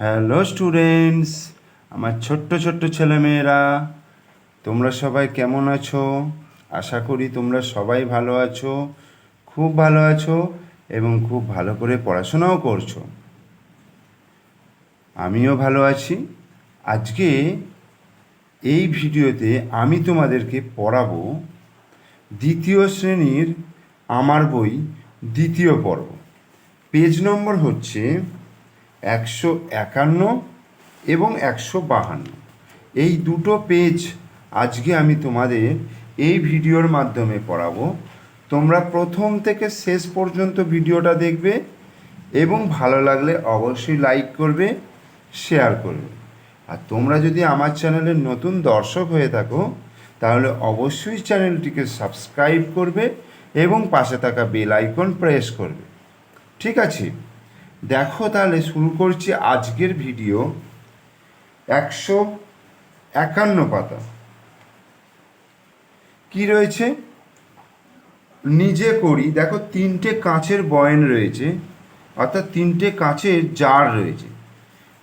Hello students আমার ছোট্ট ছোট্ট ছেলেমেয়েরা, তোমরা সবাই কেমন আছো? আশা করি তোমরা সবাই ভালো আছো, খুব ভালো আছো এবং খুব ভালো করে পড়াশোনাও করছ। আমিও ভালো আছি। আজকে এই ভিডিওতে আমি তোমাদেরকে পড়াবো দ্বিতীয় শ্রেণির আমার বই দ্বিতীয় পর্ব। পেজ নম্বর হচ্ছে একশো একান্ন এবং একশো বাহান্ন। এই দুটো পেজ আজকে আমি তোমাদের এই ভিডিওর মাধ্যমে পড়াবো। তোমরা প্রথম থেকে শেষ পর্যন্ত ভিডিওটা দেখবে এবং ভালো লাগলে অবশ্যই লাইক করবে শেয়ার করবে। আর তোমরা যদি আমার চ্যানেলের নতুন দর্শক হয়ে থাকো, তাহলে অবশ্যই চ্যানেলটিকে সাবস্ক্রাইব করবে এবং পাশে থাকা বেল আইকন প্রেস করবে। ঠিক আছে? দেখো তাহলে শুরু করছি আজকের ভিডিও একশো একান্ন পাতা। কি রয়েছে? নিজে করি। দেখো তিনটে কাঁচের বয়ন রয়েছে, অর্থাৎ তিনটে কাঁচের জার রয়েছে।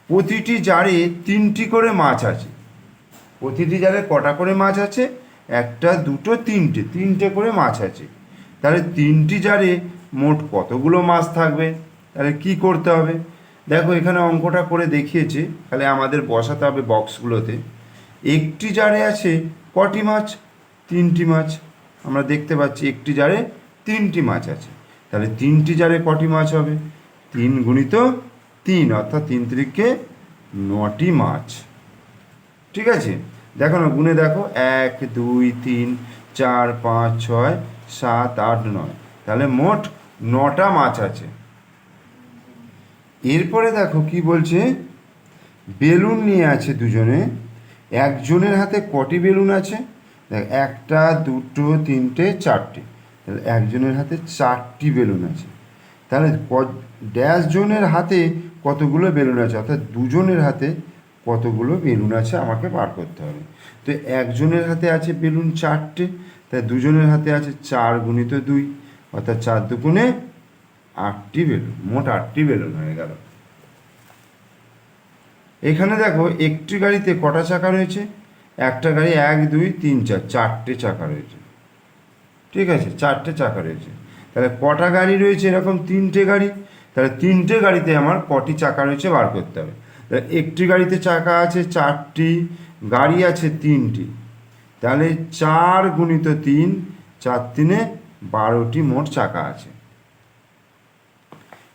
প্রতিটি জারে তিনটি করে মাছ আছে। প্রতিটি জারে কটা করে মাছ আছে? একটা, দুটো, তিনটে। তিনটে করে মাছ আছে। তাহলে তিনটি জারে মোট কতগুলো মাছ থাকবে? তাহলে কি করতে হবে? দেখো, এখানে অঙ্কটা করে দেখিয়েছে। তাহলে আমাদের বসাতে হবে বক্সগুলোতে। একটি জারে আছে কটি মাছ? তিনটি মাছ। আমরা দেখতে পাচ্ছি একটি জারে তিনটি মাছ আছে। তাহলে তিনটি জারে কটি মাছ হবে? তিন গুণিত তিন, অর্থাৎ তিন তিরিকে নটি মাছ। ঠিক আছে? দেখো না গুণে দেখো। এক, দুই, তিন, চার, পাঁচ, ছয়, সাত, আট, নয়। তাহলে মোট নটা মাছ আছে। এরপরে দেখো কি বলছে? বেলুন নিয়ে আছে দুজনে। একজনের হাতে কটি বেলুন আছে? দেখ, একটা, দুটো, তিনটে, চারটে। তাহলে একজনের হাতে চারটি বেলুন আছে। তাহলে ড্যাশ জনের হাতে কতগুলো বেলুন আছে? অর্থাৎ দুজনের হাতে কতগুলো বেলুন আছে আমাকে বার করতে হবে। তো একজনের হাতে আছে বেলুন চারটে তাই দুজনের হাতে আছে চার গুণিত দুই, অর্থাৎ চার দুগুণে আটটি বেলুন, মোট আটটি বেলুন হয়ে গেল। এখানে দেখো, একটি গাড়িতে কটা চাকা রয়েছে? একটা গাড়ি এক, দুই, তিন, চার, চারটে চাকা রয়েছে। ঠিক আছে, চারটে চাকা রয়েছে। তাহলে কটা গাড়ি রয়েছে এরকম? তিনটে গাড়ি। তাহলে তিনটে গাড়িতে আমার কটি চাকা রয়েছে বার করতে হবে। তাহলে একটি গাড়িতে চাকা আছে চারটি, গাড়ি আছে তিনটি। তাহলে চার গুণিত তিন, চার তিনে বারোটি মোট চাকা আছে।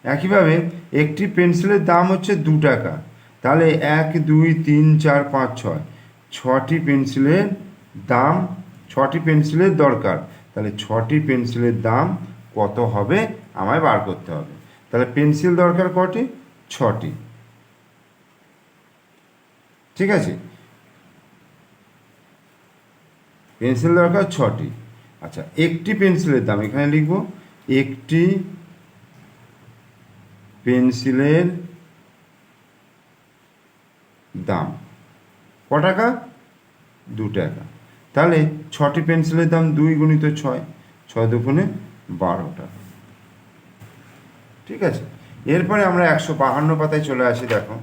একইভাবে একটি পেন্সিলের দাম হচ্ছে দু টাকা। তাহলে এক, দুই, তিন, চার, পাঁচ, ছয়। ছটি পেন্সিলের দাম, ছটি পেন্সিলের দরকার। তাহলে ছটি পেন্সিলের দাম কত হবে আমায় বার করতে হবে। তাহলে পেন্সিল দরকার কটি? ছটি। ঠিক আছে? পেন্সিল দরকার ছটি। আচ্ছা একটি পেন্সিলের দাম এখানে লিখব। একটি পেন্সিলের দাম। ক টাকা? দু টাকা। তাহলে ছটি পেন্সিলের দাম দুই গুণিত ছয় ছয় দুগুণে বারো টাকা। ঠিক আছে? এরপরে আমরা একশো বাহান্ন পাতায় চলে আসি, দেখো।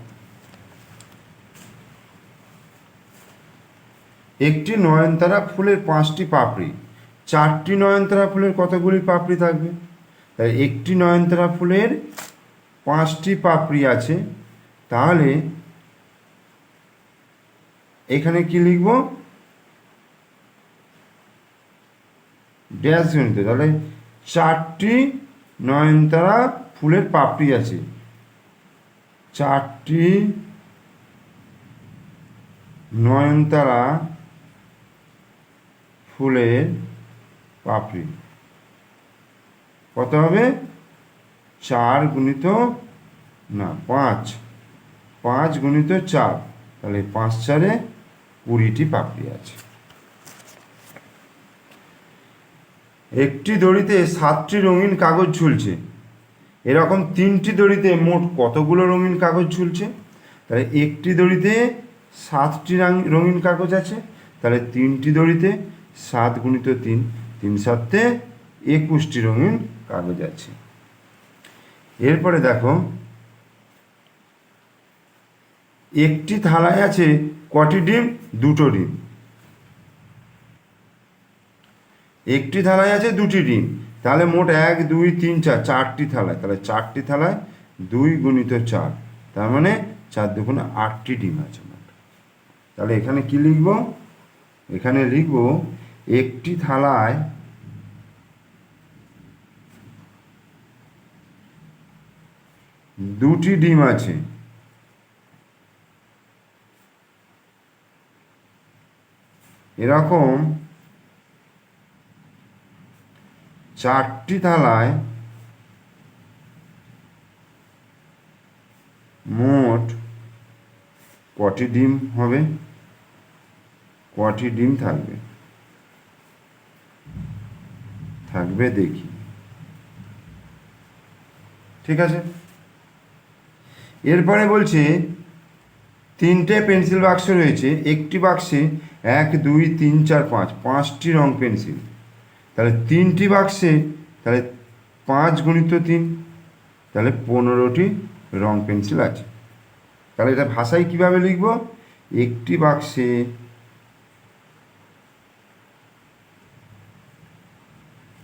একটি নয়নতারা ফুলের পাঁচটি পাপড়ি। চারটি নয়নতারা ফুলের কতগুলি পাপড়ি থাকবে? তাই একটি নয়নতারা ফুলের পাঁচটি পাপড়ি আছে, তাহলে এখানে কি লিখব? ড্যাশ গণিত তাহলে চারটি নয়নতারা ফুলের পাপড়ি আছে। চারটি নয়নতারা ফুলের পাপড়ি। কত হবে? চার গুণিত, না, পাঁচ। পাঁচ গুণিত চার। তাহলে পাঁচ চারে কুড়িটি পাপড়ি আছে। একটি দড়িতে সাতটি রঙিন কাগজ ঝুলছে। এরকম তিনটি দড়িতে মোট কতগুলো রঙিন কাগজ ঝুলছে? তাহলে একটি দড়িতে সাতটি রঙিন কাগজ আছে। তাহলে তিনটি দড়িতে সাত গুণিত তিন তিন সাতে একুশটি রঙিন কাগজ আছে। এরপরে দেখো, একটি থালায় আছে কটি ডিম? দুটো ডিম। একটি থালায় আছে দুটি ডিম। তাহলে মোট এক, দুই, তিন, চার, চারটি থালায়। তাহলে চারটি থালায় দুই গুণিত চার। তার মানে চার দুগুণে আটটি ডিম আছে মোট। তাহলে এখানে কি লিখব? এখানে লিখব, একটি থালায় দুটি ডিম আছে। এরকম চারটি থালায় মোট কটি ডিম হবে? কটি ডিম থাকবে? থাকবে দেখি। ঠিক আছে? এরপরে বলছে, তিনটে পেন্সিল বাক্স রয়েছে, একটি বাক্সে এক, দুই, তিন, চার, পাঁচ, পাঁচটি রং পেন্সিল। তাহলে তিনটি বাক্সে তাহলে পাঁচ গুণিত তিন, তাহলে পনেরোটি রং পেন্সিল আছে। তাহলে এটা ভাষায় কীভাবে লিখব? একটি বাক্সে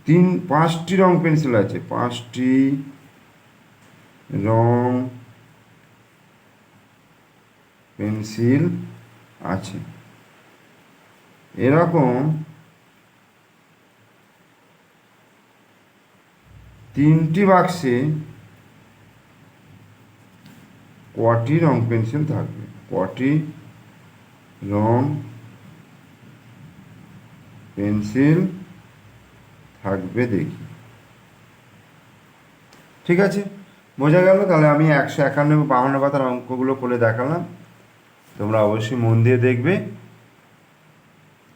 তিন, পাঁচটি রং পেন্সিল আছে, পাঁচটি রং পেন্সিল আছে। এরকম তিনটি বাক্সে কটি রং পেন্সিল থাকবে? কটি রং পেন্সিল থাকবে দেখি। ঠিক আছে? বোঝা গেল? তাহলে আমি একশো একান্ন বাউন্ন পাতার অঙ্কগুলো করে দেখালাম। তোমরা অবশ্যই মন দিয়ে দেখবে।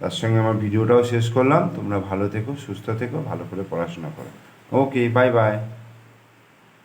তার সঙ্গে আমার ভিডিওটাও শেষ করলাম। তোমরা ভালো থেকো, সুস্থ থেকো, ভালো করে পড়াশোনা করো। Okay bye bye